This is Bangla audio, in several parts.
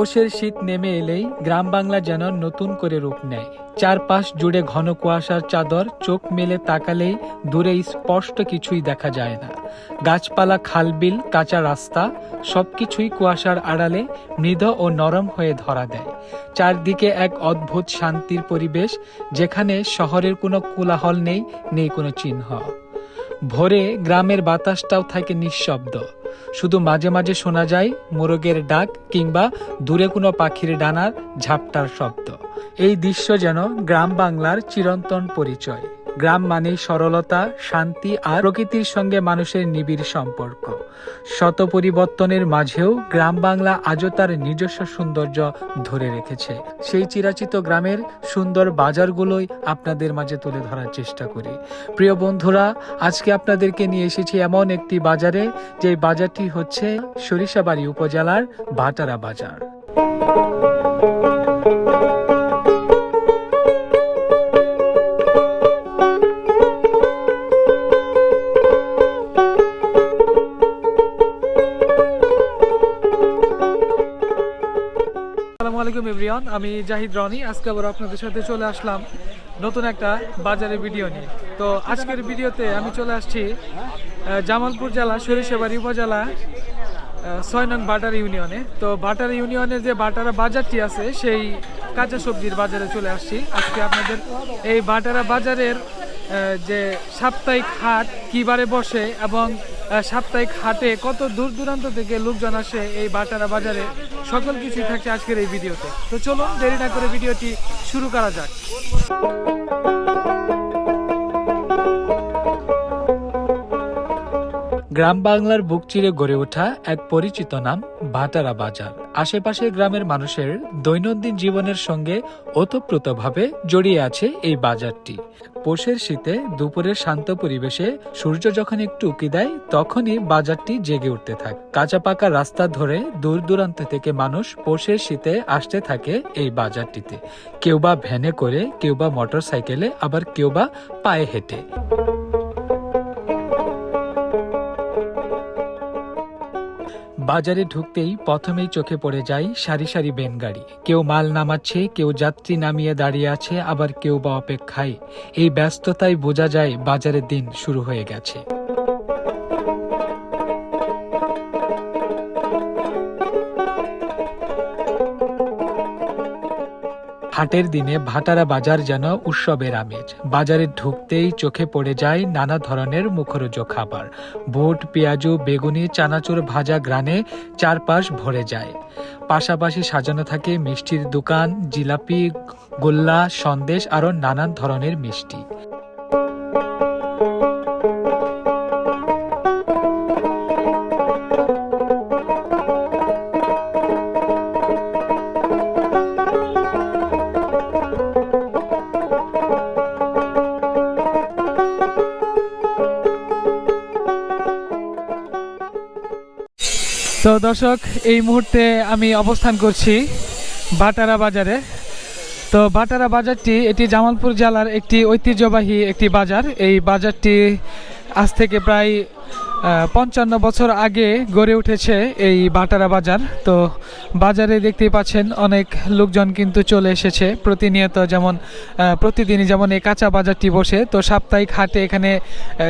পোষের শীত নেমে এলেই গ্রাম বাংলা যেন নতুন করে রূপ নেয়। চারপাশ জুড়ে ঘন কুয়াশার চাদর, চোখ মেলে তাকালেই দূরে স্পষ্ট কিছুই দেখা যায় না। গাছপালা, খালবিল, কাঁচা রাস্তা, সবকিছুই কুয়াশার আড়ালে মৃদ ও নরম হয়ে ধরা দেয়। চারদিকে এক অদ্ভুত শান্তির পরিবেশ, যেখানে শহরের কোনো কোলাহল নেই নেই কোনো চিহ্ন। ভোরে গ্রামের বাতাসটাও থাকে নিঃশব্দ। শুধু মাঝে মাঝে শোনা যায় মোরগের ডাক কিংবা দূরে কোনো পাখির ডানার ঝাপটার শব্দ। এই দৃশ্য যেন গ্রাম বাংলার চিরন্তন পরিচয়। গ্রাম মানেই সরলতা, শান্তি আর প্রকৃতির সঙ্গে মানুষের নিবিড় সম্পর্ক। শত পরিবর্তনের মাঝেও গ্রাম বাংলা আজও তার নিজস্ব সৌন্দর্য ধরে রেখেছে। সেই চিরাচিত গ্রামের সুন্দর বাজারগুলোই আপনাদের মাঝে তুলে ধরার চেষ্টা করি। প্রিয় বন্ধুরা, আজকে আপনাদেরকে নিয়ে এসেছি এমন একটি বাজারে যে বাজারটি হচ্ছে সরিষাবাড়ি উপজেলার ভাটারা বাজার। এভরিওয়ান আমি জাহিদ রনি। আজকে আবার আপনাদের সাথে চলে আসলাম নতুন একটা বাজারের ভিডিও নিয়ে। তো আজকের ভিডিওতে আমি চলে আসছি জামালপুর জেলা সরিষাবাড়ি উপজেলা ছয় নং বাটার ইউনিয়নে। তো বাটার ইউনিয়নে যে বাটারা বাজারটি আছে, সেই কাঁচা সবজির বাজারে চলে আসছি। আজকে আপনাদের এই বাটারা বাজারের যে সাপ্তাহিক হাট কিবারে বসে এবং সাপ্তাহিক হাটে কত দূর দূরান্ত থেকে লোকজন আসে এই বাটারা বাজারে? সকল কিছুই থাকছে আজকের এই ভিডিওতে। তো চলুন, দেরি না করে ভিডিওটি শুরু করা যাক। গ্রাম বাংলার বুক চিরে গড়ে ওঠা এক পরিচিত নাম, ভাটারা বাজার। আশেপাশের গ্রামের মানুষের দৈনন্দিন জীবনের সঙ্গে ওতপ্রোতভাবে জড়িয়ে আছে এই বাজারটি। পোষের শীতে দুপুরের শান্ত পরিবেশে সূর্য যখন একটু উকি দেয়, তখনই বাজারটি জেগে উঠতে থাকে। কাঁচা পাকা রাস্তা ধরে দূর দূরান্ত থেকে মানুষ পোষের শীতে আসতে থাকে এই বাজারটিতে। কেউ বা ভ্যানে করে, কেউ বা মোটর সাইকেলে আবার কেউ বা পায়ে হেঁটে। বাজারে ঢুকতেই প্রথমেই চোখে পড়ে যায় সারি সারি বেনগাড়ি। কেউ মাল নামাচ্ছে, কেউ যাত্রী নামিয়ে দাঁড়িয়ে আছে, আবার কেউ বা অপেক্ষায়। এই ব্যস্ততায় বোঝা যায় বাজারের দিন শুরু হয়ে গেছে। হাটের দিনে ভাটারা বাজার যেন উৎসবের আমেজ। বাজারে ঢুকতেই চোখে পড়ে যায় নানা ধরনের মুখরোজ খাবার। বুট, পেঁয়াজু, বেগুনি, চানাচুর ভাজা গ্রানে চারপাশ ভরে যায়। পাশাপাশি সাজানো থাকে মিষ্টির দোকান, জিলাপি, গোল্লা, সন্দেশ আরও নানান ধরনের মিষ্টি। তো দর্শক, এই মুহূর্তে আমি অবস্থান করছি বাটারা বাজারে। তো বাটারা বাজারটি এটি জামালপুর জেলার একটি ঐতিহ্যবাহী একটি বাজার। এই বাজারটি আজ থেকে প্রায় পঞ্চান্ন বছর আগে গড়ে উঠেছে এই বাটারা বাজার। তো বাজারে দেখতেই পাচ্ছেন অনেক লোকজন কিন্তু চলে এসেছে। প্রতিনিয়ত যেমন প্রতিদিনই যেমন এই কাঁচা বাজারটি বসে, তো সাপ্তাহিক হাটে এখানে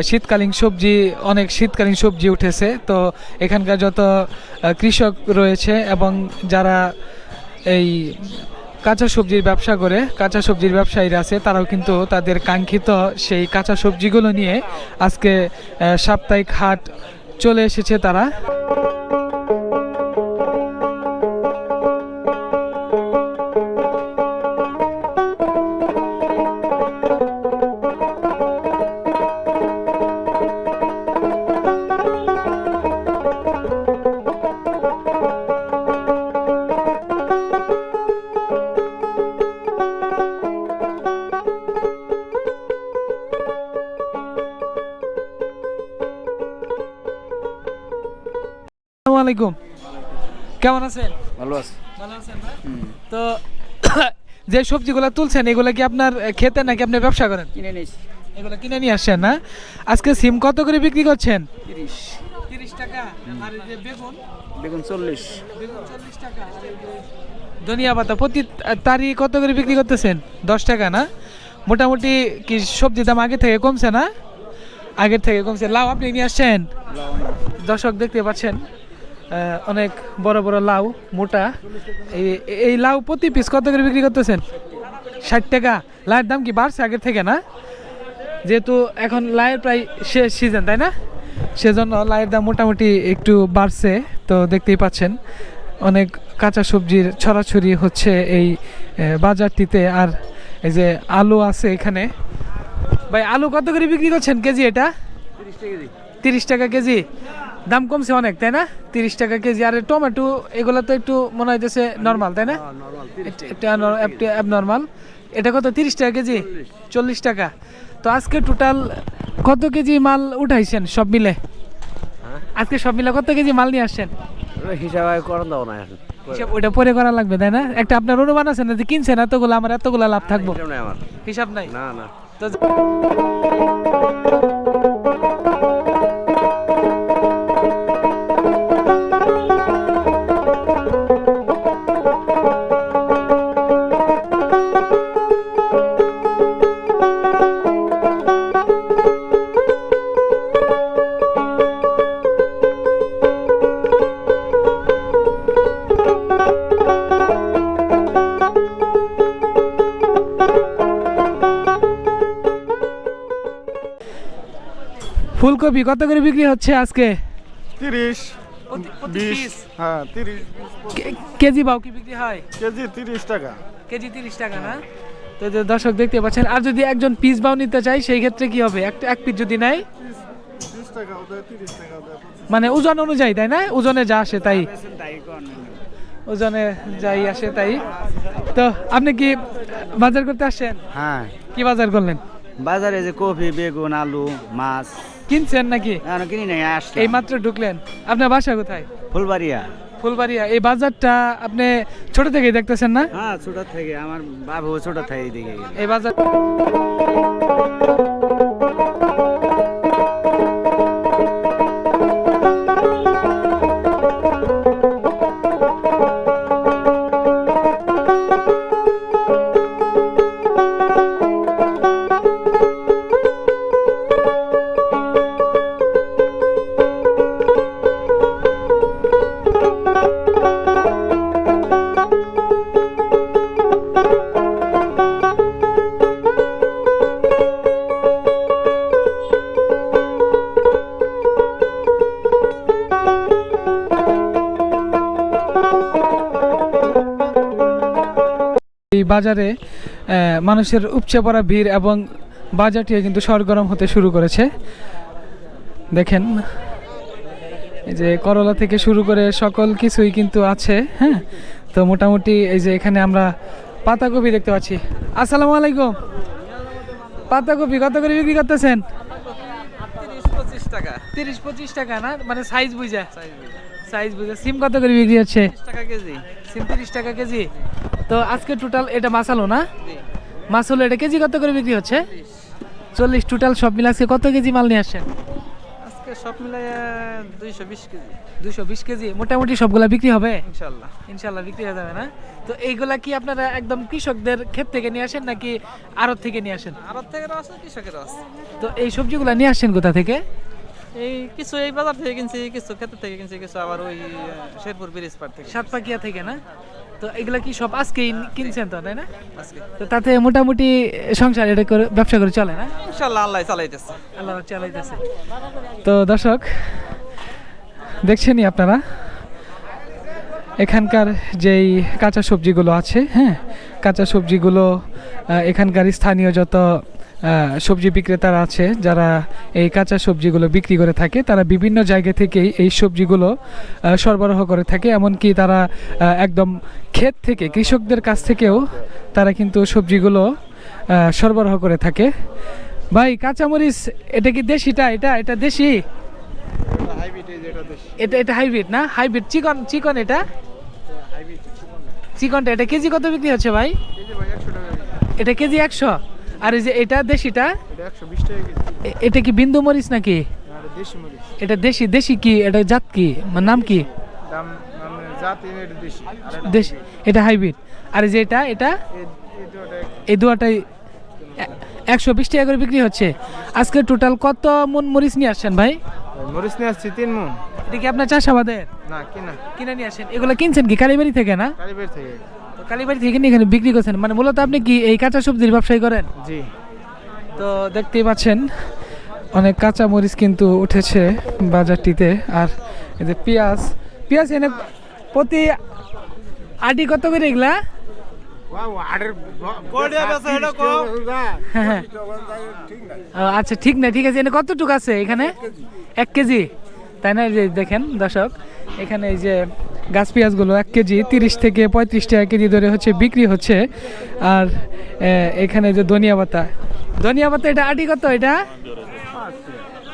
শীতকালীন সবজি, অনেক শীতকালীন সবজি উঠেছে। তো এখানকার যত কৃষক রয়েছে এবং যারা এই কাঁচা সবজির ব্যবসা করে, কাঁচা সবজির ব্যবসায়ীরা আছে, তারাও কিন্তু তাদের কাঙ্ক্ষিত সেই কাঁচা সবজিগুলো নিয়ে আজকে সাপ্তাহিক হাট চলে এসেছে তারা। আলাইকুম। কেমন আছেন? ভালো আছে। ভালো আছেন তো যে সবজিগুলো তুলছেন এগুলো কি আপনার খেতে নাকি আপনি ব্যবসা করেন? কিনে নিয়েছি। এগুলো কিনে নিয়ে আসছেন না? আজকে সিম কত করে বিক্রি করছেন? তিরিশ। তিরিশ টাকা। আর যে বেগুন? বেগুন চল্লিশ। ধনিয়া পাতা প্রতি তারি কত করে বিক্রি করতেছেন? দশ টাকা না? মোটামুটি কি সবজি দাম আগে থেকে কমছে না? আগের থেকে কমছে। লাউ আপনি নিয়ে আসছেন? দর্শক দেখতে পাচ্ছেন। অনেক বড় বড় লাউ, মোটা। এই এই লাউ প্রতি পিস কত করে বিক্রি করতেছেন? ষাট টাকা। লাউয়ের দাম কি বাড়ছে আগের থেকে না? যেহেতু এখন লাউয়ের প্রায় শেষ সিজন তাই না? সেজন্য লাউয়ের দাম মোটামুটি একটু বাড়ছে, তো দেখতেই পাচ্ছেন। অনেক কাঁচা সবজির ছড়াছড়ি হচ্ছে এই বাজারটিতে। আর এই যে আলু আছে এখানে। ভাই, আলু কত করে বিক্রি করছেন? কেজি এটা? তিরিশ টাকা কেজি। তিরিশ টাকা কেজি। দাম কমছে অনেক তাই না? তিরিশ টাকা কেজি আর টমেটো এগুলো তো একটু মনে হইতেছে নর্মাল তাই না? নর্মাল এটা অ্যাবনর্মাল এটা কত তিরিশ টাকা কেজি? চল্লিশ। টাকা। তো আজকে টোটাল কত কেজি মাল উঠাইছেন সব মিলে? আজকে সব মিলে কত কেজি মাল নিয়ে আসছেন? হিসাবে করেন দাও না হিসাব ওইটা পরে করা লাগবে তাই না? একটা আপনার অনুমান আছে না যে কিনছেন এতগুলো আমার এতগুলো লাভ থাকব? হিসাব নাই হিসাব নাই? না না। তো ফুলকপি কত করে বিক্রি হচ্ছে আজকে? তিরিশ বিশ হ্যাঁ তিরিশ কে- কেজি বাও কি বিক্রি হয়? কেজি তিরিশ টাকা। কেজি তিরিশ টাকা না? তো যে দর্শক দেখতে পাচ্ছেন আর যদি একজন পিস বাও নিতে চাই সেই ক্ষেত্রে কি হবে? একটা এক পিস যদি নেয়? মানে ওজন অনুযায়ী তাই না? ওজনে যা আসে তাই। ওজনে যাই আসে তাই। তো আপনি কি বাজার করতে আসছেন? হ্যাঁ। কি বাজার করলেন? বাজারে যে কফি বেগুন আলু মাছ কিনছেন নাকি? কিনি নাই আসলে এই মাত্র ঢুকলেন। আপনার বাসা কোথায়? ফুলবাড়িয়া। ফুলবাড়িয়া। এই বাজারটা আপনি ছোট থেকে দেখতেছেন না? হ্যাঁ ছোট থেকে। আমার বাবু ছোট থেকে দেখে এই বাজার বাজারে মানুষের উপচে পড়া ভিড় এবং বাজারটিও কিন্তু সরগরম হতে শুরু করেছে। দেখেন এই যে করলা থেকে শুরু করে সকল কিছুই কিন্তু আছে হ্যাঁ? তো মোটামুটি এই যে এখানে আমরা পাতাকপি দেখতে পাচ্ছি। আসসালামু আলাইকুম। পাতাকপি কত করে বিক্রি করতেছেন? তিরিশ পঁচিশ টাকা। তিরিশ পঁচিশ টাকা না? মানে সাইজ বুঝা। সাইজ বুঝা। সিম কত করে বিক্রি হচ্ছে? টাকা কেজি। সিম তিরিশ টাকা কেজি। তো আজকে টোটাল এটা মাসালো না? মাসালো এটা কেজি কত করে বিক্রি হচ্ছে? চল্লিশ। টোটাল সব মিলে আজকে কত কেজি মাল নিয়ে আসছেন? আজকে সব মিলাই দুইশো বিশ কেজি। দুশো বিশ কেজি। মোটামুটি সবগুলা বিক্রি হবে? ইনশাল্লাহ। ইনশাল্লাহ বিক্রি হয়ে যাবে না? তো এইগুলা কি আপনারা একদম কৃষকদের ক্ষেত থেকে নিয়ে আসেন নাকি আড়ত থেকে নিয়ে আসেন? আড়ত থেকে আছে কৃষকেরও আছে তো এই সবজিগুলা নিয়ে আসেন কোথা থেকে? এই কিছু এই বাজার থেকে কিনছি কিছু ক্ষেত্র থেকে কিনছি কিছু আবার ওই শেরপুর ব্রিজ পার থেকে সাতপাকিয়া থেকে না? তো এগুলা কি সব আজকেই কিনছেন তো তাই না? তো তাতে মোটামুটি সংসার এটা করে ব্যবসা করে চলে না? ইনশাল্লাহ আল্লাহ চালাইতেছে। আল্লাহ চালাইতেছে। তো দর্শক দেখছেনই আপনারা এখানকার যেই কাঁচা সবজিগুলো আছে হ্যাঁ? কাঁচা সবজিগুলো এখানকার স্থানীয় যত সবজি বিক্রেতারা আছে যারা এই কাঁচা সবজিগুলো বিক্রি করে থাকে তারা বিভিন্ন জায়গা থেকেই এই সবজিগুলো সরবরাহ করে থাকে। এমনকি তারা একদম ক্ষেত থেকে কৃষকদের কাছ থেকেও তারা কিন্তু সবজিগুলো সরবরাহ করে থাকে। ভাই কাঁচামরিচ এটা কি দেশিটা এটা এটা দেশি? এটা এটা হাইব্রিড না? হাইব্রিড চিকন চিকন এটা? চিকনটা এটা কেজি কত বিক্রি হচ্ছে ভাই? এটা কেজি একশো। আর এই যে এটা দেশিটা? এটা কি বিন্দু মরিচ নাকি? এটা দেশি দেশি কি? এটা জাত কি? মানে নাম কি? দেশি এটা হাইব্রিড। আর যে এটা এটা? এই- দুয়াটাই একশো বিশ টাকা করে বিক্রি হচ্ছে। আজকে টোটাল কত মন মরিচ নিয়ে আসছেন ভাই? মরিচ নিয়ে আসছি তিন মন। এটা কি আপনার চাষাবাদের? না কিনা। কিনে নিয়ে আসেন। এগুলো কিনছেন কি কালীবাড়ি থেকে না? কালীবের থেকে। তো কালীবাড়ি থেকে এখানে বিক্রি করছেন। মানে মূলত আপনি কি এই কাঁচা সবজির ব্যবসায়ী করেন? জি। তো দেখতেই পাচ্ছেন অনেক কাঁচা মরিচ কিন্তু উঠেছে বাজারটিতে। আর এই যে পেঁয়াজ পেঁয়াজ এনে প্রতি আটি কত করে এগুলা? হ্যাঁ, হ্যাঁ। ও, আচ্ছা ঠিক না ঠিক আছে। এনে কতটুকু আছে এখানে? এক কেজি। তাই না যে দেখেন দর্শক এখানে এই যে গাছ পেঁয়াজগুলো এক কেজি তিরিশ থেকে পঁয়ত্রিশ টাকা কেজি ধরে হচ্ছে বিক্রি হচ্ছে। আর এখানে যে ধনিয়া পাতা। ধনিয়া পাতা এটা আটি কত এটা?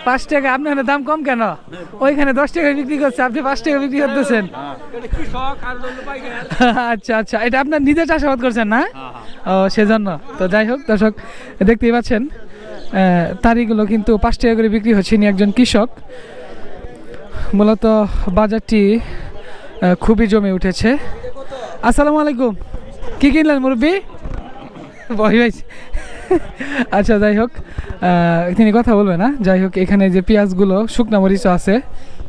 পাঁচ টাকা আপনার দাম কম কেন? ওইখানে দশ টাকা বিক্রি করছে, আপনি পাঁচ টাকা বিক্রি করতেছেন। আচ্ছা আচ্ছা এটা আপনার নিজে চাষাবাদ করছেন না? ও, সেজন্য। তো যাই হোক, দর্শক, দেখতেই পাচ্ছেন তারিগুলো কিন্তু পাঁচ টাকা করে বিক্রি হচ্ছে একজন কৃষক। মূলত বাজারটি খুবই জমে উঠেছে। আসসালামু আলাইকুম। কি কিনলেন, মুরব্বী? বহি ভাই আচ্ছা যাই হোক তিনি কথা বলবে না যাই হোক এখানে যে পেঁয়াজগুলো শুকনা মরিচও আছে।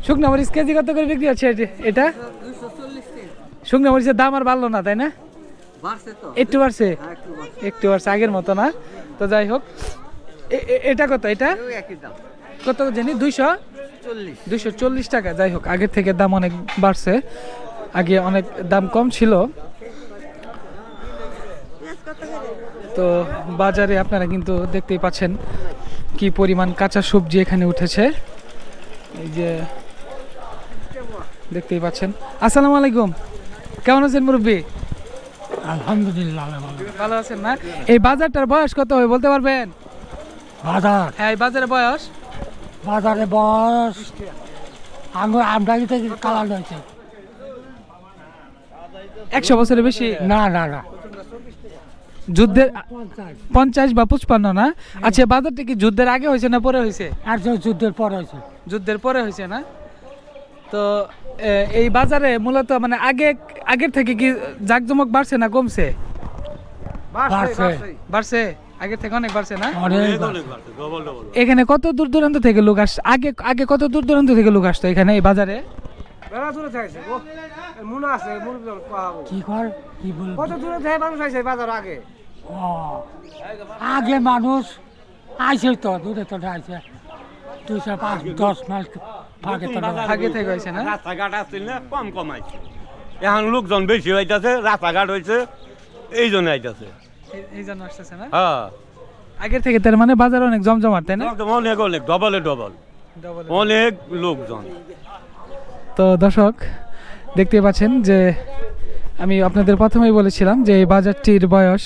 শুকনা মরিচ কেজি কত করে বিক্রি হচ্ছে এটি- শুকনা মরিচের দাম আর বাড়লো না তাই না? একটু বাড়ছে? একটু বাড়ছে। আগের মতো না। তো যাই হোক এটা কত? এটা? কত জানি? দুইশো? দুইশো চল্লিশ টাকা যাই হোক আগের থেকে দাম অনেক বাড়ছে। আগে অনেক দাম কম ছিল। তো বাজারে আপনারা কিন্তু দেখতেই পাচ্ছেন কি পরিমাণ কাঁচা সবজি এখানে উঠেছে। এই যে দেখতেই পাচ্ছেন। আসসালামু আলাইকুম। কেমন আছেন মুরব্বী? আলহামদুলিল্লাহ ভালো আছেন না? এই বাজারটার বয়স কত হবে বলতে পারবেন? বাজার? হ্যাঁ এই বাজারের বয়স? বাজারে বয়স আঙুর আমদানি থেকে কালার হয়েছে। একশো বছরের বেশি? না না না। যুদ্ধের পঞ্চাশ বা পঁচপান্ন না? আচ্ছা বাজারটা কি যুদ্ধের আগে হয়েছে না পরে হয়েছে? আর যুদ্ধের পর হয়েছে। যুদ্ধের পরে হয়েছে না? তো এই বাজারে মূলত মানে আগে আগের থেকে কি জাকজমক বাড়ছে না কমছে? বাড়ছে। বাড়ছে? আগের থেকে অনেক বাড়ছে না? এখানে কত দূর দূরান্ত থেকে লোক আস আগে আগে কত দূর দূরান্ত থেকে লোক আসতো এখানে এই বাজারে? বেলা দূরে থাকছে ও মনে আছে মুরগি পাবো কি কর কি বল কত দূরে থেকে মানুষ আছে বাজার আগে? ও, আগে মানুষ আইছে তো দূরে তো আইছে। দুইশো পাঁচ দশ মাইল ফাঁকে তো আগে থেকে হয়েছে না? রাস্তাঘাট আসছিল না কম কম আইছে। এখন লোকজন বেশি হইতাছে রাস্তাঘাট হয়েছে এই জন্য আইতাছে। এই- জন্য আসতেছে না? হ্যাঁ। আগের থেকে তার মানে বাজার অনেক জমজমাট তাই না? অনেক অনেক ডবলে ডবল অনেক লোকজন। তো দর্শক দেখতে পাচ্ছেন যে আমি আপনাদের প্রথমেই বলেছিলাম যে এই বাজারটির বয়স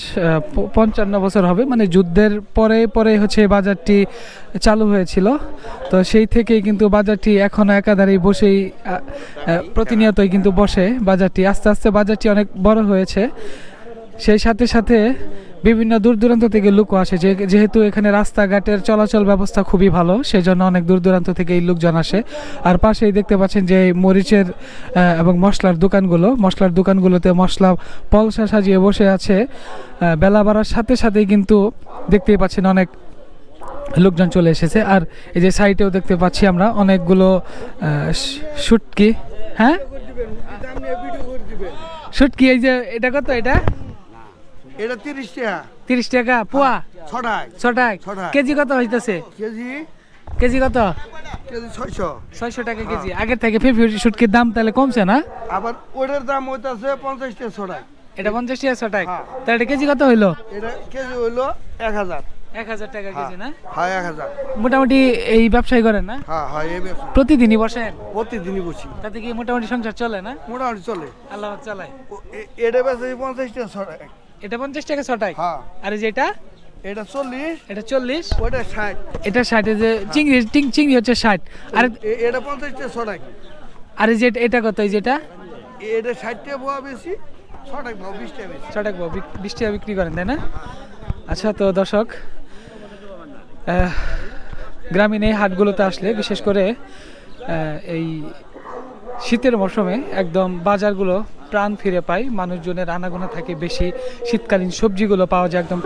পঞ্চান্ন বছর হবে। মানে যুদ্ধের পরে পরে হচ্ছে এই বাজারটি চালু হয়েছিল। তো সেই থেকেই কিন্তু বাজারটি এখনও একাধারেই বসেই প্রতিনিয়তই কিন্তু বসে। বাজারটি আস্তে আস্তে বাজারটি অনেক বড় হয়েছে। সেই সাথে সাথে বিভিন্ন দূর দূরান্ত থেকে লোকও আসে। যেহেতু এখানে রাস্তাঘাটের চলাচল ব্যবস্থা খুবই ভালো, সেজন্য অনেক দূর দূরান্ত থেকে এই লোকজন আসে। আর পাশেই দেখতে পাচ্ছেন যে মরিচের এবং মশলার দোকানগুলো। মশলার দোকানগুলোতে মশলা পলসা সাজিয়ে বসে আছে। বেলা বাড়ার সাথে সাথেই কিন্তু দেখতেই পাচ্ছেন অনেক লোকজন চলে এসেছে। আর এই যে সাইটেও দেখতে পাচ্ছি আমরা অনেকগুলো শুটকি। হ্যাঁ? শুটকি, এই যে, এটা কত এটা? এটা তিরিশ টাকা। তিরিশ টাকা পোয়া? ছটায়। ছটায়? ছটায়। কেজি কত হইতেছে? কেজি? কেজি কত? কেজি ছয়শো। ছয়শো টাকা কেজি। আগের থেকে ফিফটি শুটকির দাম তাহলে কমছে না? আবার ওটার দাম হইতাছে পঞ্চাশ টাকা ছটায়। এটা পঞ্চাশ টাকা ছটায়? হ্যাঁ। তাহলে এটা কেজি কত হইল? এটা কেজি হইল এক হাজার। এক হাজার টাকা কেজি না? হ্যাঁ এক হাজার। মোটামুটি এই ব্যবসায়ী করেন না? হ্যাঁ হ্যাঁ এই ব্যবসা প্রতিদিনই বসেন? প্রতিদিনই বসি। তাতে কি মোটামুটি সংসার চলে না? মোটামুটি চলে। আল্লাহ চালায়। এটা পঞ্চাশ টাকা ছটায়। এটা পঞ্চাশ টাকা ছটায়। আর এই যে এটা? চল্লিশ। এটা চল্লিশ। ওটা ষাট। এটা ষাটে যে চিংড়ি চিং চিংড়ি হচ্ছে ষাট। আর এটা পঞ্চাশ টাকা ছটায়। আর যে এটা কত? এই যেটা এটা? ষাট টাকা পোয়া বেশি ছটায় পাও বিশ টাকা বেশি। ছটাক বিশ টাকা বিক্রি করেন তাই না? আচ্ছা তো দর্শক গ্রামীণ এই হাটগুলোতে আসলে বিশেষ করে এই শীতের মৌসুমে একদম বাজারগুলো প্রাণ ফিরে পায়। মানুষজনের আনাগোনা থাকে বেশি। শীতকালীন সবজিগুলো পাওয়া যায় একদম।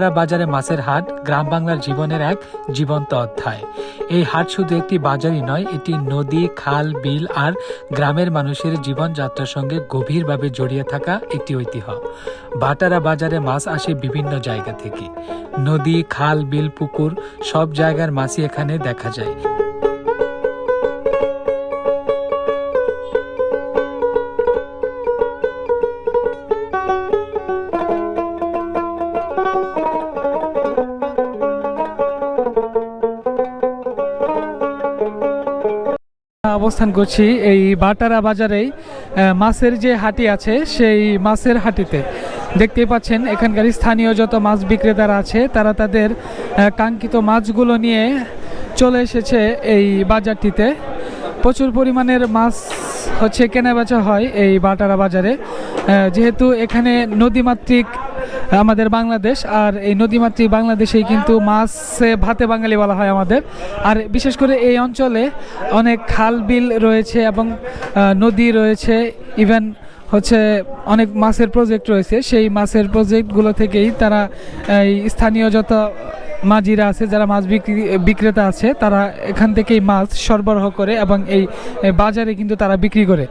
তারা বাজারে মাছের হাট, গ্রাম বাংলার জীবনের এক জীবন্ত অধ্যায়। এই হাট শুধু একটি বাজারই নয়, এটি নদী, খাল, বিল আর গ্রামের মানুষের জীবনযাত্রার সঙ্গে গভীরভাবে জড়িয়ে থাকা একটি ঐতিহ্য। বাটারা বাজারে মাছ আসে বিভিন্ন জায়গা থেকে। নদী, খাল, বিল, পুকুর সব জায়গার মাছই এখানে দেখা যায়। অবস্থান করছি এই বাটারা বাজারেই মাছের যে হাটি আছে সেই মাছের হাটিতে। দেখতেই পাচ্ছেন, এখানকার স্থানীয় যত মাছ বিক্রেতারা আছে, তারা তাদের কাঙ্ক্ষিত মাছগুলো নিয়ে চলে এসেছে এই বাজারটিতে। প্রচুর পরিমাণের মাছ হচ্ছে কেনাবেচা হয় এই বাটারা বাজারে। যেহেতু এখানে নদীমাতৃক আমাদের বাংলাদেশ, আর এই নদীমাতৃ বাংলাদেশেই কিন্তু মাছে ভাতে বাঙালি বলা হয় আমাদের। আর বিশেষ করে এই অঞ্চলে অনেক খাল বিল রয়েছে এবং নদী রয়েছে। ইভেন হচ্ছে অনেক মাছের প্রজেক্ট রয়েছে। সেই মাছের প্রজেক্টগুলো থেকেই তারা, এই স্থানীয় যত মাঝিরা আছে যারা মাছ বিক্রি বিক্রেতা আছে তারা এখান থেকেই মাছ সরবরাহ করে এবং এই বাজারে কিন্তু তারা বিক্রি করে।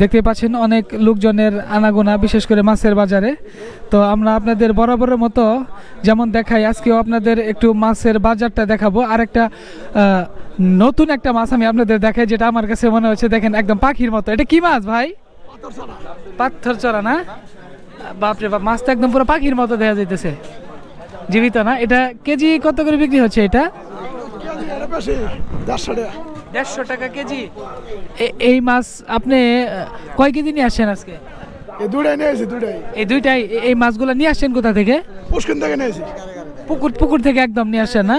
দেখতে পাচ্ছেন অনেক লোকজনের আনাগোনা বিশেষ করে মাছের বাজারে। তো আমরা আপনাদের বরাবরের মতো যেমন দেখাই আজকেও আপনাদের একটু মাছের বাজারটা দেখাবো। আর একটা নতুন একটা মাছ আমি আপনাদের দেখাই যেটা আমার কাছে মনে হচ্ছে দেখেন একদম পাখির মতো। এটা কি মাছ ভাই? পাথর চড়া না? বাপরে বাপ মাছটা একদম পুরো পাখির মতো দেখা যাইতেছে। জীবিত না এটা কেজি কত করে বিক্রি হচ্ছে এটা? দেড়শো টাকা কেজি। এ- এই মাছ আপনি কয় কেজি নিয়ে আসছেন আজকে? এই দুটাই নিয়েছি দুটাই এই দুইটাই এই মাছগুলো নিয়ে আসছেন কোথা থেকে? পুষ্কিন থেকে নিয়েছি পুকুর পুকুর থেকে একদম নিয়ে আসছেন না?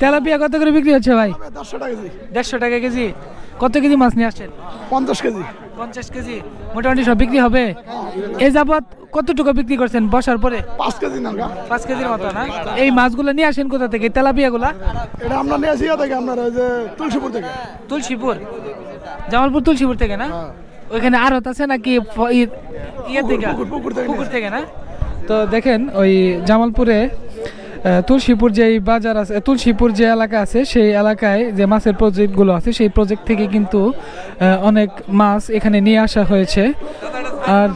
তেলাপিয়া কত করে বিক্রি হচ্ছে ভাই? দশশো টাকা কেজি। দেড়শো টাকা কেজি। কত কেজি মাছ নিয়ে আসছেন? পঞ্চাশ কেজি। পঞ্চাশ কেজি। মোটামুটি সব বিক্রি হবে? এই যাবৎ কতটুকু বিক্রি করছেন বসার পরে? পাঁচ কেজি নালগা পাঁচ কেজির মতো না? এই মাছগুলো নিয়ে আসেন কোথা থেকে? তেলাপিয়াগুলা? এটা আমরা নিয়েছি ইয়া থেকে আপনার ওই যে তুলসীপুর থেকে। তুলসীপুর? জামালপুর তুলসীপুর থেকে না? ওইখানে আড়ত আছে নাকি ইয়ে থেকে? পুকুর- থেকে না? তো দেখেন ওই জামালপুরে তুলসীপুর যে বাজার আছে তুলসীপুর যে এলাকা আছে সেই এলাকায় যে মাছের প্রজেক্টগুলো আছে সেই প্রজেক্ট থেকে কিন্তু অনেক মাছ এখানে নিয়ে আসা হয়েছে। আর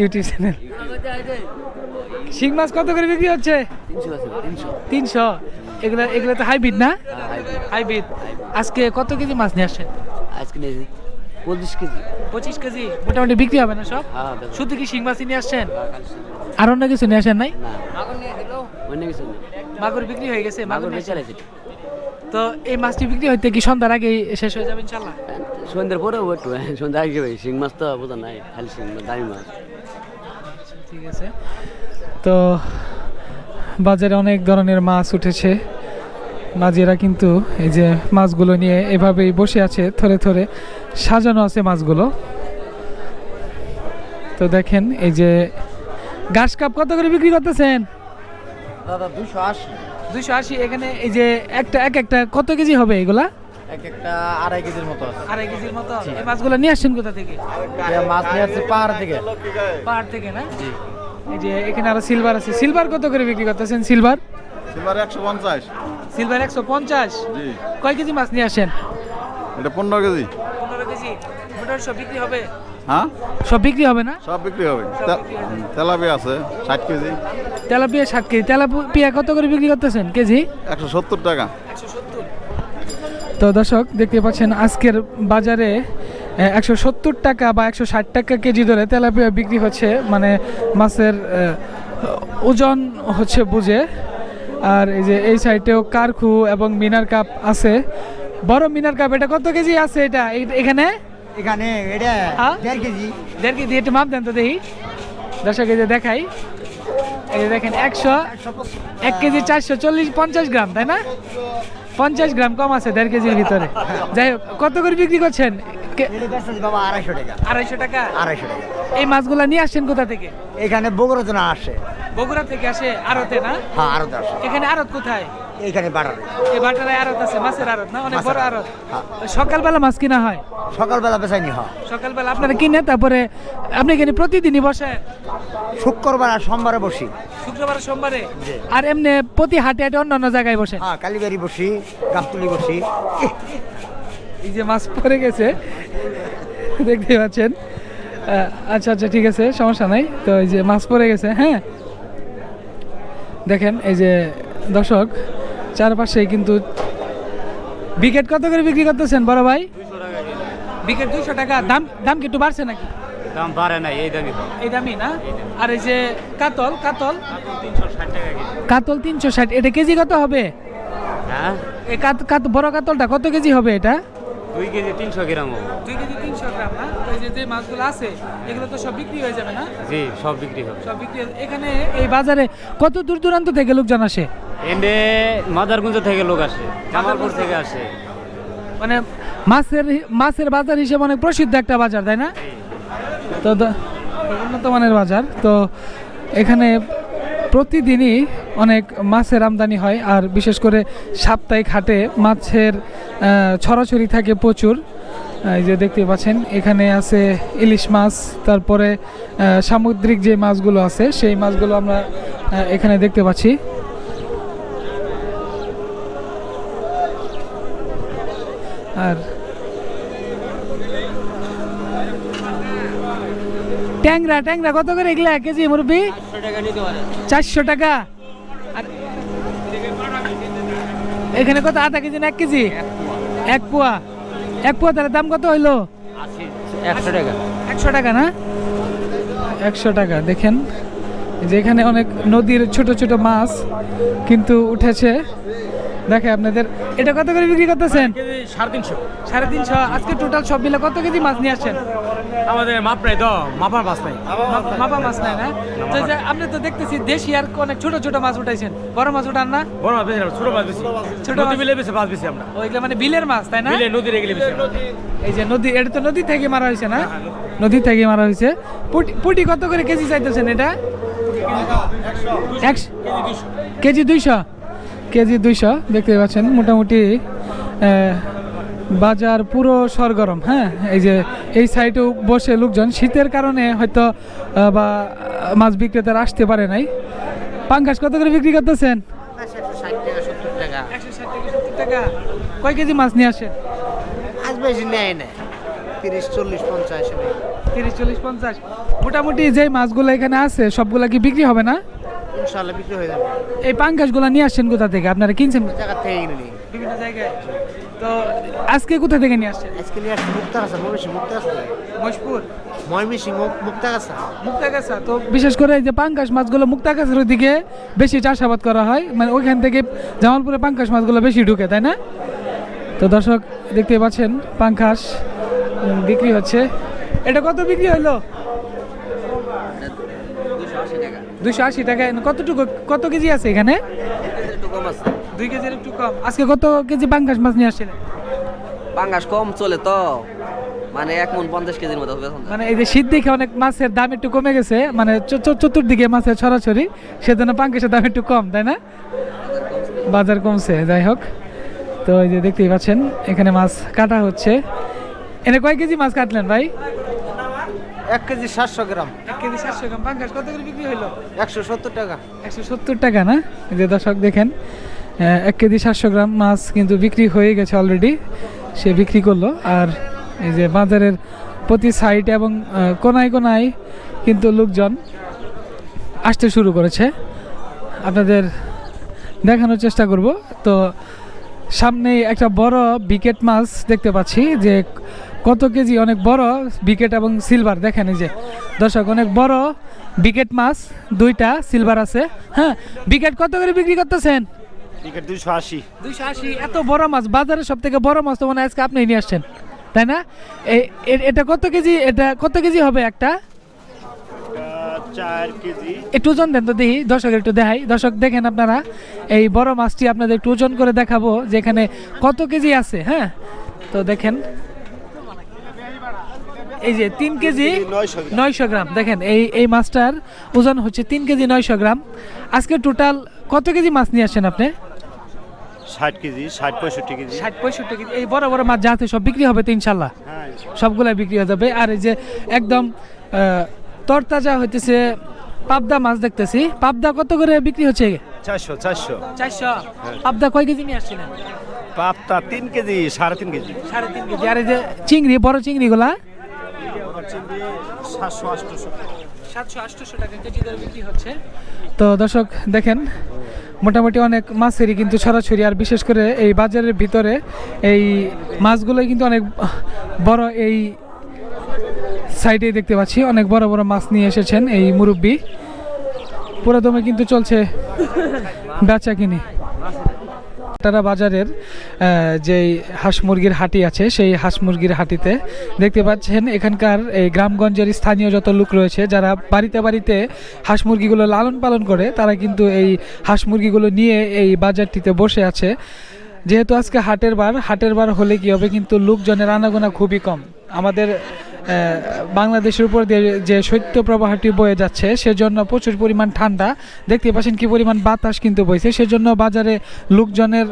ইউটিউব চ্যানেল শিং মাছ কত করে বিক্রি হচ্ছে? তিনশো। এগুলো এগুলো তো হাইব্রিড না? হাইব্রিড আজকে কত কেজি মাছ নিয়ে আসছেন আজকে পঁচিশ কেজি। পঁচিশ কেজি? মোটামুটি বিক্রি হবে না সব? হ্যাঁ শুধু কি শিং মাছই নিয়ে আসছেন? আর অন্য কিছু নিয়ে আসেন নাই? অন্য কিছু মাগুর বিক্রি হয়ে গেছে মাগুর বেচে। আছে তো এই মাছটি বিক্রি হইতে কি সন্ধ্যার আগে শেষ হয়ে যাবে ইনশাল্লাহ সন্ধ্যের পরে একটু সন্ধ্যা আগে ভাই শিং মাছ তো বোঝা নাই খালি শিং মাছ। দামি মাছ ঠিক আছে। তো বাজারে অনেক ধরনের মাছ উঠেছে। মাঝিরা কিন্তু এই যে মাছগুলো নিয়ে এভাবেই বসে আছে থরে থরে সাজানো আছে মাছগুলো। তো দেখেন এই যে ঘাস কাপ কত করে বিক্রি করতেছেন? দাদা দুশো আশি। দুইশো আশি এখানে এই যে একটা এক একটা কত কেজি হবে এগুলা? এক একটা আড়াই কেজির মতো আছে। আড়াই কেজির মতো? এই মাছগুলো নিয়ে আসছেন কোথা থেকে? মাছ নিয়ে আসছে পাহাড় থেকে। পাহাড় থেকে না? এই যে এখানে আরও সিলভার আছে। সিলভার কত করে বিক্রি করতেছেন? সিলভার সিলভার একশো পঞ্চাশ। সিলভার একশো পঞ্চাশ। কয় কেজি মাছ নিয়ে আসেন? এটা পনেরো কেজি। পনেরো কেজি। মোটামুটি সব বিক্রি হবে? হ্যাঁ? সব বিক্রি হবে না? সব বিক্রি হবে। তেলাপিয়া আছে ষাট কেজি। তেলাপিয়া ষাট কেজি। তেলাপিয়া কত করে বিক্রি করতেছেন কেজি? একশো সত্তর টাকা। তো দর্শক দেখতে পাচ্ছেন আজকের বাজারে একশো সত্তর টাকা বা একশো ষাট টাকা কেজি ধরে তেলাপিয়া বিক্রি হচ্ছে। মানে মাছের ওজন হচ্ছে বুঝে। আর এই যে এই সাইডেও কারখু এবং মিনার কাপ আছে। বড় মিনার কাপ এটা কত কেজি আছে এটা? এখানে? এখানে এটা? দেড় কেজি। দেড় কেজি একটু মাপ দেন তো দেখি। দর্শক এই যে দেখাই। এই যে দেখেন একশো এক কেজি চারশো চল্লিশ পঞ্চাশ গ্রাম তাই না? পঞ্চাশ গ্রাম কম আছে দেড় কেজির ভিতরে। যাই হোক কত করে বিক্রি করছেন? বাবা আড়াইশো টাকা। আড়াইশো টাকা? আড়াইশো টাকা। এই মাছগুলা নিয়ে আসছেন কোথা থেকে? এখানে বগুড়া জনা আসে। বগুড়া থেকে আসে আড়তে না? হ্যাঁ আরও আসে। এখানে আড়ত কোথায়? এইখানে বাড়ারে এই বাটারায় আড়ত আছে মাছের আড়ত না? অনেক বড় আড়ত হ্যাঁ। সকালবেলা মাছ কিনা হয়? সকালবেলা বেচাইনি হয়। সকালবেলা আপনারা কিনে তারপরে আপনি এখানে প্রতিদিনই বসেন? শুক্রবার আর সোমবারে বসি। শুক্রবার সোমবারে? আর এমনি প্রতি হাটে হাটে অন্য অন্য জায়গায় বসেন? হ্যাঁ কালীবাড়ি বসি গাবতুলি বসি। এই যে মাছ পড়ে গেছে দেখতে পাচ্ছেন। আচ্ছা আচ্ছা ঠিক আছে সমস্যা নাই। তো এই যে মাছ পড়ে গেছে হ্যাঁ। দেখেন এই যে দর্শক চারপাশে কিন্তু বিকেট কত করে বিক্রি করতেছেন বড় ভাই? বিকেট দুইশো টাকা। দাম দাম কি একটু বাড়ছে নাকি? দাম বাড়ে নাই এই দামই এই দামই না? আর এই যে কাতল কাতল? তিনশো ষাট কাতল তিনশো ষাট এটা কেজি কত হবে? হ্যাঁ? এই কাত বড় কাতলটা কত কেজি হবে এটা? দুই কেজি তিনশো গ্রাম হবে। দুই কেজি তিনশো গ্রাম না? এই যে যে মাছগুলো আছে এগুলো তো সব বিক্রি হয়ে যাবে না? জি সব বিক্রি হবে। সব বিক্রি এখানে এই বাজারে কত দূর দূরান্ত থেকে লোকজন আসে? এন্ডে মাদারগুঞ্জ থেকে লোক আসে জামালপুর থেকে? আসে। মানে মাছের মাছের বাজার হিসেবে অনেক প্রসিদ্ধ একটা বাজার তাই না? তো উন্নত মানের বাজার। তো এখানে প্রতিদিনই অনেক মাছের আমদানি হয়, আর বিশেষ করে সাপ্তাহিক হাটে মাছের ছড়াছড়ি থাকে প্রচুর। এই যে দেখতে পাচ্ছেন, এখানে আছে ইলিশ মাছ, তারপরে সামুদ্রিক যে মাছগুলো আছে, সেই মাছগুলো আমরা এখানে দেখতে পাচ্ছি। ট্যাংরা ট্যাংরা কত করে এগুলা? কেজি মুরব্বি? চারশো টাকা আর এখানে কত? আধা কেজি না এক কেজি? এক পোয়া। এক পোয়া তার দাম কত হইল? একশো টাকা। একশো টাকা না? একশো টাকা দেখেন। যে এখানে অনেক নদীর ছোট ছোট মাছ কিন্তু উঠেছে। দেখে আপনাদের এটা কত করে বিক্রি করতেছেন? সাড়ে তিনশো। সাড়ে তিনশো। আজকে টোটাল সব মিলে কত কেজি মাছ নিয়ে আসছেন? আমাদের মাপ নাই তো মাপার মাছ নাই। মা- মাপা মাছ নাই না? তো যে আপনি তো দেখতেছি দেশি আর অনেক ছোট ছোট মাছ উঠাইছেন। বড় মাছ উঠান না? বড় মাছ বেশি ছোট মাছ বেশি। ছোট মাছ- বিলে বেশি। মাছ বেশি আমরা। ওইগুলো মানে বিলের মাছ তাই না? বিলে নদীর এগুলি বেশি এই যে নদী এটা তো নদী থেকে মারা হয়েছে না? নদী। থেকে মারা হয়েছে। পুটি পুটি কত করে কেজি চাইতেছেন এটা? কেজি দুইশো? কেজি দুইশো দেখতে পাচ্ছেন মোটামুটি আহ, বাজার পুরো সরগরম হ্যাঁ? এই যে এই সাইডেও বসে লোকজন শীতের কারণে হয়তো বা মাছ বিক্রেতারা আসতে পারে নাই। পাঙ্গাস কত করে বিক্রি করতেছেন? টাকা। কয় কেজি মাছ নিয়ে আসেন? আজ বেশি নেয় না। তিরিশ চল্লিশ পঞ্চাশ তিরিশ চল্লিশ পঞ্চাশ। মোটামুটি যে মাছগুলো এখানে আছে সবগুলা কি বিক্রি হবে না? ইনশাল্লাহ বিক্রি হয়ে যাবে। এই পাঙ্কাশগুলো নিয়ে আসছেন কোথা থেকে? আপনারা কিনছেন? জায়গা থেকে বিভিন্ন জায়গায়। তো আজকে কোথা থেকে নিয়ে আসছেন? আজকে নিয়ে আসছি মুক্তাগাছা ময়মিসিং মুক্তাগাছা। মহেশপুর? ময়মিসিং মুক্তাগাছা। মুক্তাগাছা তো বিশেষ করে এই যে পাঙ্কাশ মাছগুলো মুক্তাগাছার দিকে বেশি চাষাবাদ করা হয়। মানে ওইখান থেকে জামালপুরে পাঙ্কাশ মাছগুলো বেশি ঢুকে তাই না? তো দর্শক দেখতে পাচ্ছেন পাঙ্কাশ বিক্রি হচ্ছে। এটা কত বিক্রি হলো? দুশো আশি টাকা। কতটুকু কত কেজি আছে এখানে? দুই কেজির একটু কম। আজকে কত কেজি পাঙ্কাশ মাছ নিয়ে আসছিলেন? পাঙ্গাস কম চলে তো। মানে এক মন পঞ্চাশ কেজির মতো হবে মানে এই যে শীত দেখে অনেক মাছের দাম একটু কমে গেছে মানে চ- চ- চতুর্দিকে মাছের ছড়াছড়ি সেজন্য পাঙ্কাশের দাম একটু কম তাই না? বাজার কমছে যাই হোক। তো এই যে দেখতেই পাচ্ছেন এখানে মাছ কাটা হচ্ছে। এনে কয় কেজি মাছ কাটলেন ভাই? এক কেজি সাতশো গ্রাম। এক কেজি সাতশো গ্রাম পাঙ্কাশ কত করে বিক্রি হলো একশো সত্তর টাকা। একশো সত্তর টাকা না? এই যে দর্শক দেখেন এক কেজি সাতশো গ্রাম মাছ কিন্তু বিক্রি হয়ে গেছে অলরেডি সে বিক্রি করল। আর এই যে বাজারের প্রতি সাইড এবং কোনায় কোনায় কিন্তু লোকজন আসতে শুরু করেছে। আপনাদের দেখানোর চেষ্টা করব। তো সামনে একটা বড় বিকেট মাছ দেখতে পাচ্ছি যে কত কেজি অনেক বড় বিকেট এবং সিলভার দেখেন এই যে, দর্শক, অনেক বড় বিকেট মাছ, দুইটা সিলভার আছে। হ্যাঁ বিকেট কত করে বিক্রি করতেছেন? টিকিট দুইশো আশি। দুইশো আশি এত বড় মাছ বাজারে সব থেকে বড় মাছ তো মনে আজকে আপনি নিয়ে আসছেন তাই না? এটা কত কেজি এটা কত কেজি হবে একটা? একটু ওজন দেন তো দেখি দর্শকের একটু দেখাই। দর্শক দেখেন আপনারা এই বড় মাছটি আপনাদের একটু ওজন করে দেখাবো যে এখানে কত কেজি আছে হ্যাঁ? তো দেখেন এই যে তিন কেজি নয়শো গ্রাম। দেখেন এই এই মাছটার ওজন হচ্ছে তিন কেজি নয়শো গ্রাম। আজকে টোটাল কত কেজি মাছ নিয়ে আসছেন আপনি? ষাট কেজি ষাট পঁয়ষট্টি কেজি। ষাট পঁয়ষট্টি কেজি। এই বড় বড় মাছ যা আছে সব বিক্রি হবে তো ইনশাল্লাহ? সবগুলাই বিক্রি হয়ে যাবে। আর এই যে একদম তরতাজা হইতেছে পাবদা মাছ দেখতেছি। পাবদা কত করে বিক্রি হচ্ছে? চারশো চারশো। চারশো? পাবদা কয় কেজি নিয়ে আসছিলেন? পাপটা তিন কেজি সাড়ে তিন কেজি। সাড়ে তিন কেজি। আর এই যে চিংড়ি বড় চিংড়িগুলা? সাতশো আটশো। সাতশো আটশোশো টাকা কেজি দরে বিক্রি হচ্ছে। তো দর্শক দেখেন মোটামুটি অনেক মাছেরই কিন্তু ছড়াছড়ি আর বিশেষ করে এই বাজারের ভিতরে এই মাছগুলো কিন্তু অনেক বড় এই সাইডে দেখতে পাচ্ছি। অনেক বড় বড় মাছ নিয়ে এসেছেন এই মুরব্বি। পুরোদমে কিন্তু চলছে বেচা কিনি। তারা বাজারের যেই হাঁস মুরগির হাটি আছে, সেই হাঁস মুরগির হাটিতে দেখতে পাচ্ছেন এখানকার এই গ্রামগঞ্জের স্থানীয় যত লোক রয়েছে, যারা বাড়িতে বাড়িতে হাঁস মুরগিগুলো লালন পালন করে, তারা কিন্তু এই হাঁস মুরগিগুলো নিয়ে এই বাজারটিতে বসে আছে। যেহেতু আজকে হাটের বার হাটের বার হলে কি হবে, কিন্তু লোকজনের আনাগোনা খুবই কম। আমাদের বাংলাদেশের উপর দিয়ে যে শৈত্য প্রবাহটি বয়ে যাচ্ছে, সেজন্য প্রচুর পরিমাণ ঠান্ডা। দেখতে পাচ্ছেন কি পরিমাণ বাতাস কিন্তু বইছে। সেজন্য বাজারে লোকজনের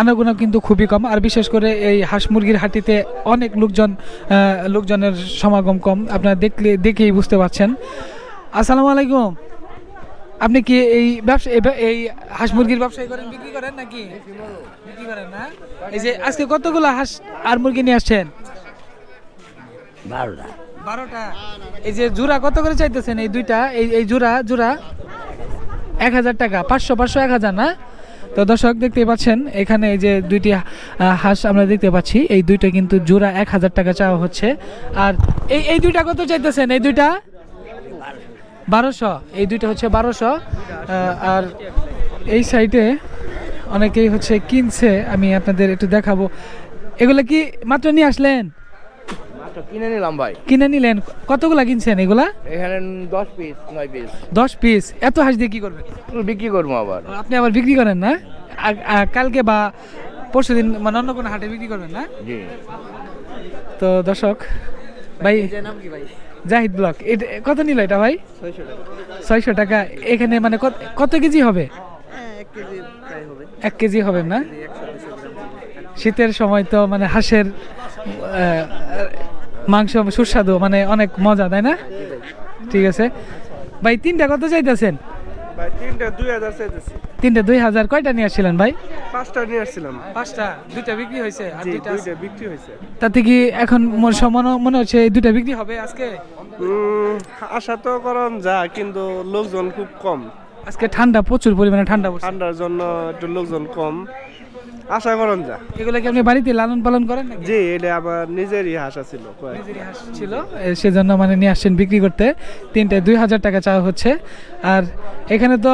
আনাগোনা কিন্তু খুবই কম। আর বিশেষ করে এই হাঁস মুরগির হাটিতে অনেক লোকজন লোকজনের সমাগম কম। আপনারা দেখলে, দেখেই বুঝতে পারছেন। আসসালামু আলাইকুম। আপনি কি এই ব্যবসা, এই হাঁস মুরগির ব্যবসায়ী করেন, বিক্রি করেন নাকি? বিক্রি করেন না? এই যে আজকে কতগুলো হাঁস আর মুরগি নিয়ে আসছেন? বারোটা। বারোটা। এই যে জোড়া কত করে চাইতেছেন এই দুইটা? এই এই জোড়া জোড়া এক হাজার টাকা, পাঁচশো পাঁচশো এক হাজার না? তো দর্শক দেখতে পাচ্ছেন, এখানে এই যে দুইটি হাঁস আমরা দেখতে পাচ্ছি, এই দুইটা কিন্তু জোড়া এক হাজার টাকা চাওয়া হচ্ছে। আর এই এই দুইটা কত চাইতেছেন? এই দুইটা? বারোশো। এই দুইটা হচ্ছে বারোশো। আর এই সাইডে অনেকেই হচ্ছে কিনছে, আমি আপনাদের একটু দেখাবো। এগুলো কি মাত্র নিয়ে আসলেন? কিনে নিলাম ভাই। কিনে নিলেন? কতগুলা কিনছেন এগুলা? এখানে দশ পিস নয় পিস দশ পিস এত হাঁস দিয়ে কি করবেন? বিক্রি করব আবার। আপনি আবার বিক্রি করেন না? কালকে বা পরশু দিন মানে অন্য কোনো হাটে বিক্রি করবেন না? জি। তো দর্শক ভাই জাহিদ ব্লক। এটা কত নিল এটা ভাই? ছয়শো টাকা। এখানে মানে কত কত কেজি হবে? এক কেজি হবে। না? শীতের সময় তো মানে হাঁসের মাংস সুস্বাদু মানে অনেক মজা তাই না? ঠিক আছে। ভাই তিনটা কত চাইতেছেন? ভাই তিনটা দুই হাজার কয়টা নিয়ে আসছিলেন ভাই? পাঁচটা নিয়ে আসছিলাম। পাঁচটা দুইটা বিক্রি হয়েছে আর দুইটা বিক্রি হয়েছে। তাতে কি এখন মনে মনে- মনে হচ্ছে এই দুইটা বিক্রি হবে আজকে? আশা তো করন যা কিন্তু লোকজন খুব কম। আজকে ঠান্ডা প্রচুর পরিমাণে ঠান্ডা ঠান্ডার জন্য একটু লোকজন কম। আশা করেন যা। এগুলো কি আপনি বাড়িতে লালন পালন করেন নাকি? জি এটা আমার নিজেরই হাসা ছিল নিজেরই হাঁস ছিল। সেজন্য মানে নিয়ে আসছেন বিক্রি করতে। তিনটায় দুই হাজার টাকা চাওয়া হচ্ছে। আর এখানে তো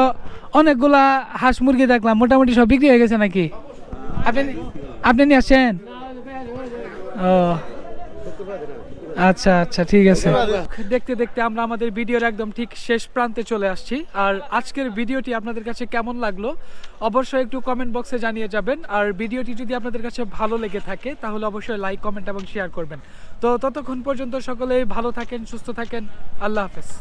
অনেকগুলা হাঁস মুরগি দেখলাম। মোটামুটি সব বিক্রি হয়ে গেছে নাকি? আপনি আপনি নিয়ে আসছেন? ও আচ্ছা আচ্ছা ঠিক আছে। দেখতে দেখতে আমরা আমাদের ভিডিওর একদম ঠিক শেষ প্রান্তে চলে আসছি। আর আজকের ভিডিওটি আপনাদের কাছে কেমন লাগল অবশ্যই একটু কমেন্ট বক্সে জানিয়ে যাবেন। আর ভিডিওটি যদি আপনাদের কাছে ভালো লেগে থাকে তাহলে অবশ্যই লাইক কমেন্ট এবং শেয়ার করবেন। তো ততক্ষণ পর্যন্ত সকলেই ভালো থাকেন সুস্থ থাকেন। আল্লাহ হাফেজ।